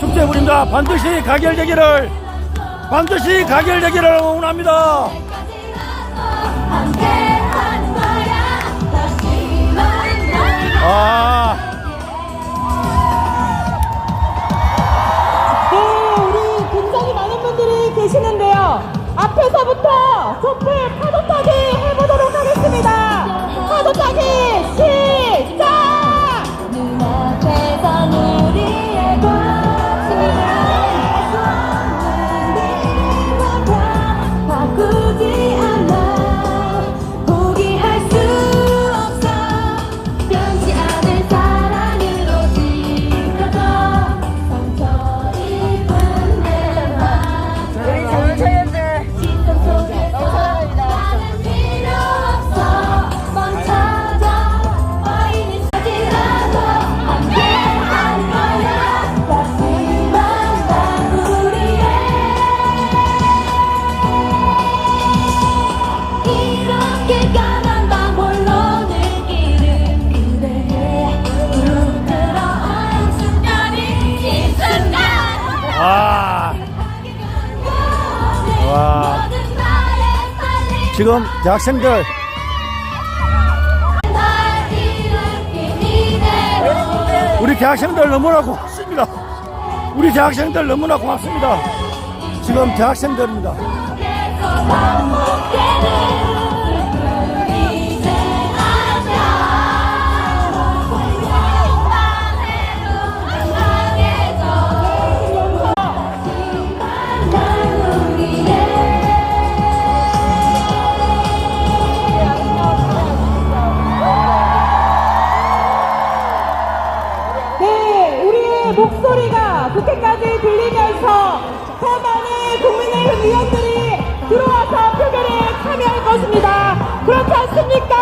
축제부입니다. 반드시 가결되기를 반드시 가결되기를 응원합니다. 아, 네, 우리 굉장히 많은 분들이 계시는데요. 앞에서부터 아, 와. 빨리 지금 대학생들 우리 대학생들 너무나 고맙습니다. 우리 대학생들 너무나 고맙습니다. 지금 대학생들입니다. 국회까지 들리면서 더 많은 국민의힘 의원들이 들어와서 표결에 참여할 것입니다. 그렇지 않습니까?